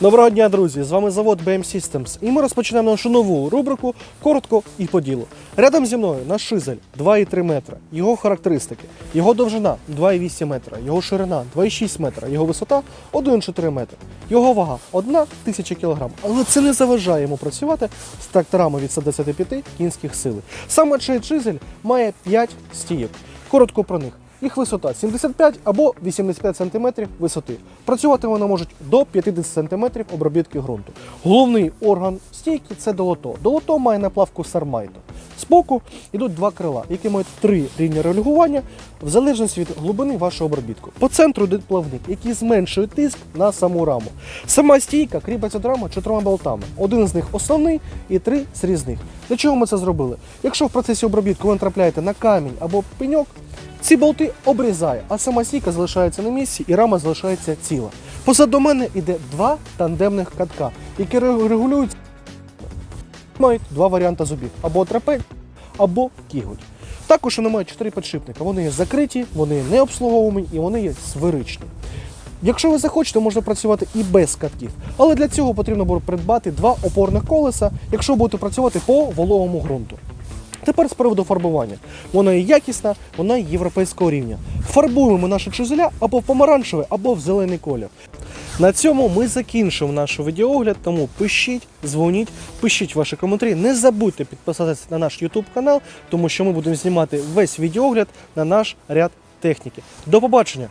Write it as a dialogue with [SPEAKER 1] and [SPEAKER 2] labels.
[SPEAKER 1] Доброго дня, друзі! З вами завод BM Systems. І ми розпочинаємо нашу нову рубрику коротко і по ділу. Рядом зі мною наш шизель 2,3 метра. Його характеристики. Його довжина 2,8 метра, його ширина 2,6 метра, його висота 1,4 метра. Його вага 1 тисяча кг. Але це не заважає йому працювати з тракторами від 125 кінських сил. Саме цей шизель має 5 стійок. Коротко про них. Їх висота 75 або 85 см висоти. Працювати вони можуть до 50 см обробітки ґрунту. Головний орган стійки це долото. Долото має наплавку сармайту. Збоку йдуть два крила, які мають три рівні регулювання в залежності від глибини вашого обробітку. По центру йде плавник, який зменшує тиск на саму раму. Сама стійка кріпиться до рами чотирма болтами. Один з них основний і три зрізних. Для чого ми це зробили? Якщо в процесі обробітку ви натрапляєте на камінь або пеньок, ці болти обрізає, а сама стійка залишається на місці і рама залишається ціла. Позаду мене йде два тандемних катка, які ре- регулюють мають два варіанти зубів: або трапезь, або кіготь. Також вони мають чотири підшипника. Вони є закриті, вони не обслуговувані і вони є сферичні. Якщо ви захочете, можна працювати і без катків. Але для цього потрібно буде придбати два опорних колеса, якщо будете працювати по вологому ґрунту. Тепер з приводу фарбування. Вона є якісна, вона є європейського рівня. Фарбуємо наші чузеля або в помаранчевий, або в зелений колір. На цьому ми закінчимо наш відеоогляд, тому пишіть, дзвоніть, пишіть ваші коментарі. Не забудьте підписатися на наш YouTube канал, тому що ми будемо знімати весь відеоогляд на наш ряд техніки. До побачення!